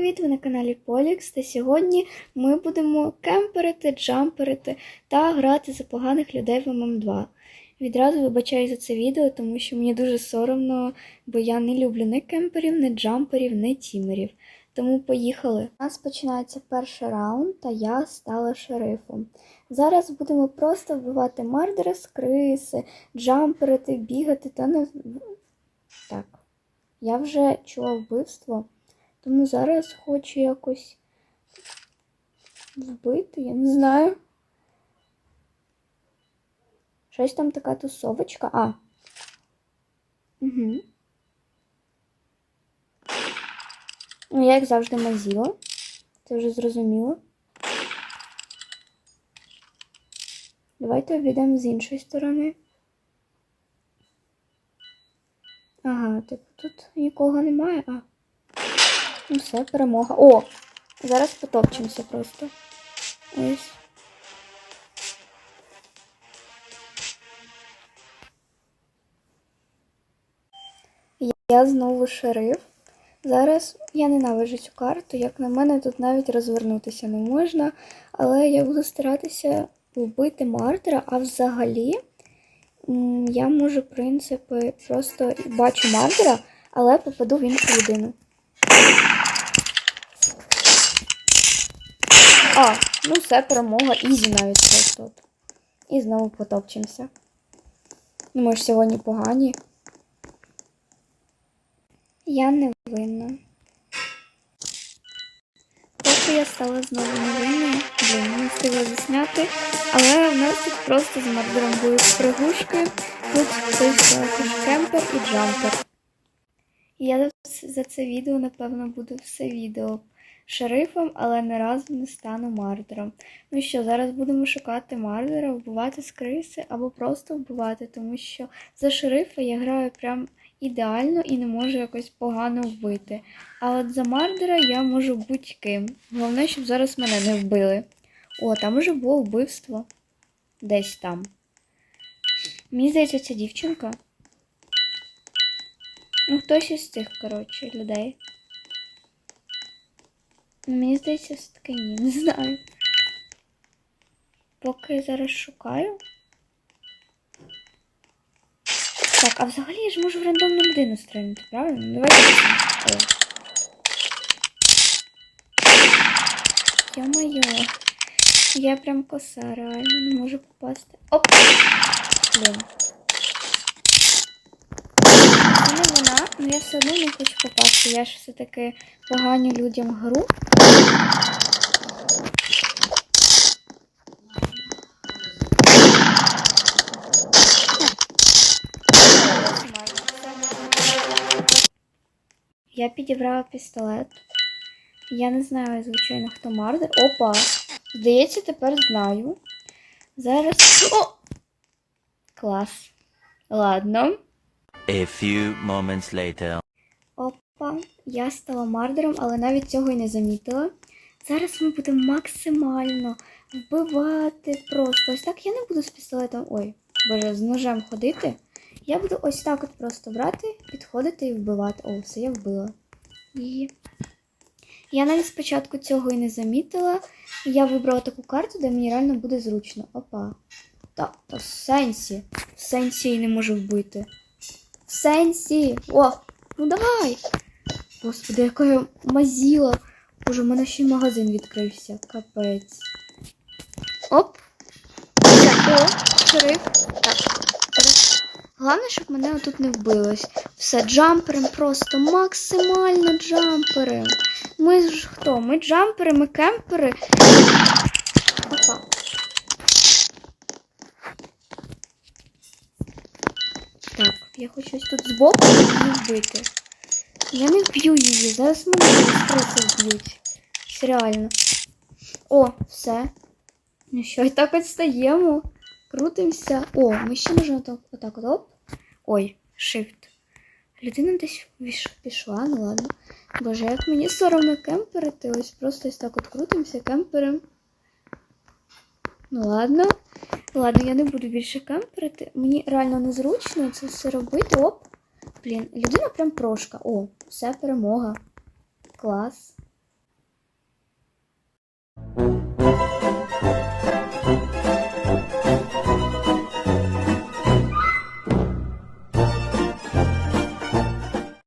Привіт, ви на каналі Полікс, та сьогодні ми будемо кемперити, джамперити та грати за поганих людей в ММ2. Відразу вибачаю за це відео, тому що мені дуже соромно, бо я не люблю ні кемперів, ні джамперів, ні тімерів. Тому поїхали. У нас починається перший раунд, та я стала шерифом. Зараз будемо просто вбивати мардера з криси, джамперити, бігати та не. Так. Я вже чула вбивство. Тому зараз хочу якось вбити, я не знаю. Щось там така тусовочка. А. Угу. Ну, я як завжди мазіла. Це вже зрозуміло. Давайте обійдемо з іншої сторони. Ага, типу тут нікого немає. А. Ну все, перемога. О! Зараз потопчемося просто. Ось. Я знову шериф. Зараз я ненавиджу цю карту, як на мене, тут навіть розвернутися не можна. Але я буду старатися вбити мартера, а взагалі я можу, в принципі, просто бачу мартера, але попаду в іншу людину. А, ну все, перемога, ізі навіть просто. от. І знову потопчемося. Ну, ми ж сьогодні погані. Я не винна. Поки я стала знову невинною, блін, не встигла засняти, але в нас тут просто з мардером будуть пригушки. Тут хтось кемпер і джампер. Я за це відео, напевно, буду все відео шерифом, але не разу не стану мардером. Ну що, зараз будемо шукати мардера, вбивати з криси або просто вбивати, тому що за шерифа я граю прям ідеально і не можу якось погано вбити. А от за мардера я можу будь-ким. Головне, щоб зараз мене не вбили. О, там уже було вбивство. Десь там. Мені здається, ця дівчинка. Ну, хтось із цих, коротше, людей. Ну, Мені здається, все-таки ні, не знаю. Поки я зараз шукаю. Так, а взагалі я ж можу в рандомну людину стрельнути, правильно? Ну, Давайте. Ё-моё. Я прям коса, реально не можу попасти. Оп! Блін. Це не вона, але я все одно не хочу попасти. Я ж все-таки поганю людям гру. Я підібрала пістолет. Я не знаю, звичайно, хто мардер. Опа! Здається, тепер знаю. Зараз. О! Клас. Ладно. A few moments later. Опа, я стала мардером, але навіть цього й не замітила. Зараз ми будемо максимально вбивати просто. Ось так я не буду з пістолетом. Ой, боже, з ножем ходити. Я буду ось так от просто брати, підходити і вбивати. О, все, я вбила. Її. Я навіть спочатку цього і не замітила. Я вибрала таку карту, де мені реально буде зручно. Опа. Та, та в сенсі. В сенсі я не можу вбити. В сенсі. О, ну давай. Господи, яка я мазіла. Боже, у мене ще й магазин відкрився. Капець. Оп. Так, о, шериф. Так. Головне, щоб мене отут не вбилось. Все, джампером просто максимально джампером. Ми ж хто? Ми джампери, ми кемпери. Так, я хочу ось тут збоку її вбити. Я не вб'ю її, зараз мене стреси вб'ють. Реально. О, все. Ну що, і так от стаємо. Крутимося. О, ми ще можемо так, отак оп. Ой, shift. Людина десь пішла, ну ладно. Боже, як мені соромно кемперити. Ось просто ось так от крутимося кемперем. Ну ладно. Ладно, я не буду більше кемперити. Мені реально незручно це все робити. Оп. Блін, людина прям прошка. О, все перемога. Клас.